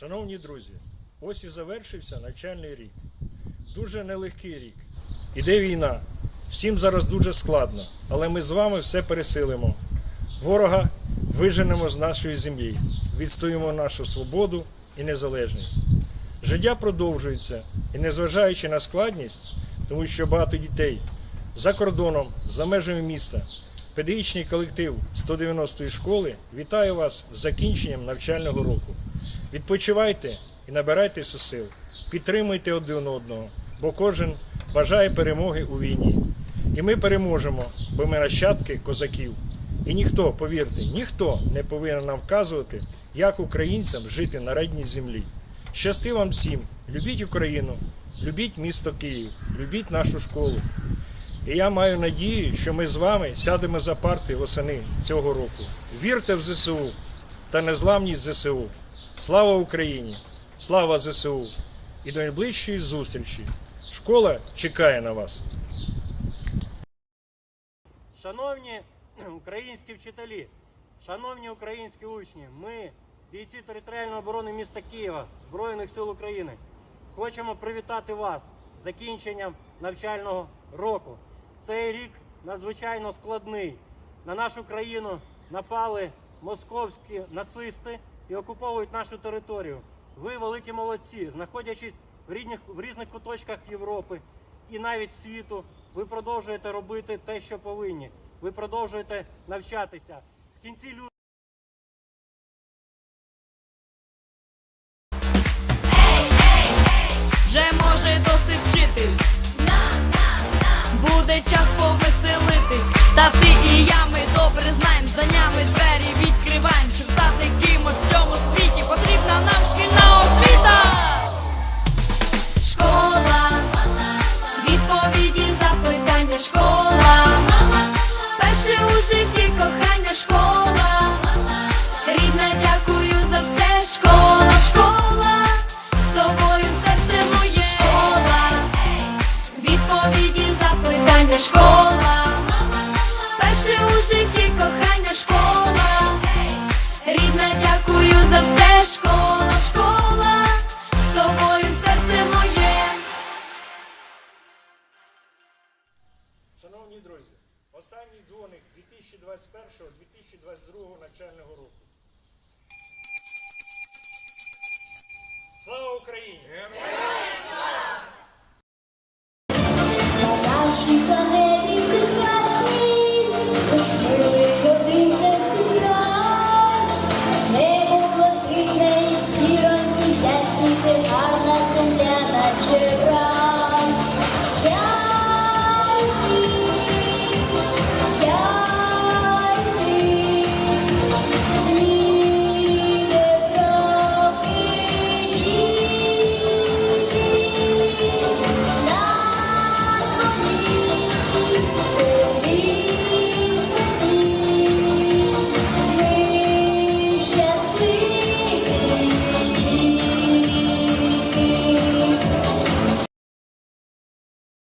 Шановні друзі, ось і завершився навчальний рік. Дуже нелегкий рік. Іде війна. Всім зараз дуже складно, але ми з вами все пересилимо. Ворога виженемо з нашої землі, відстоїмо нашу свободу і незалежність. Життя продовжується, і незважаючи на складність, тому що багато дітей за кордоном, за межами міста, педагогічний колектив 190-ї школи вітає вас з закінченням навчального року. Відпочивайте і набирайтеся сил, підтримуйте один одного, бо кожен бажає перемоги у війні. І ми переможемо, бо ми нащадки козаків. І ніхто, повірте, ніхто не повинен нам вказувати, як українцям жити на рідній землі. Щасти вам всім, любіть Україну, любіть місто Київ, любіть нашу школу. І я маю надію, що ми з вами сядемо за парти восени цього року. Вірте в ЗСУ та незламність ЗСУ. Слава Україні! Слава ЗСУ! І до найближчої зустрічі! Школа чекає на вас! Шановні українські вчителі, шановні українські учні, ми, бійці територіальної оборони міста Києва, Збройних сил України, хочемо привітати вас з закінченням навчального року. Цей рік надзвичайно складний. На нашу країну напали московські нацисти і окуповують нашу територію. Ви великі молодці, знаходячись в різних, в різних куточках Європи і навіть світу, ви продовжуєте робити те, що повинні. Ви продовжуєте навчатися. В кінці лютого школа, перше у житті кохання, школа, рідна, дякую за все, школа, школа, з тобою серце моє. Шановні друзі, останній дзвоник 2021-2022 навчального року. Слава Україні!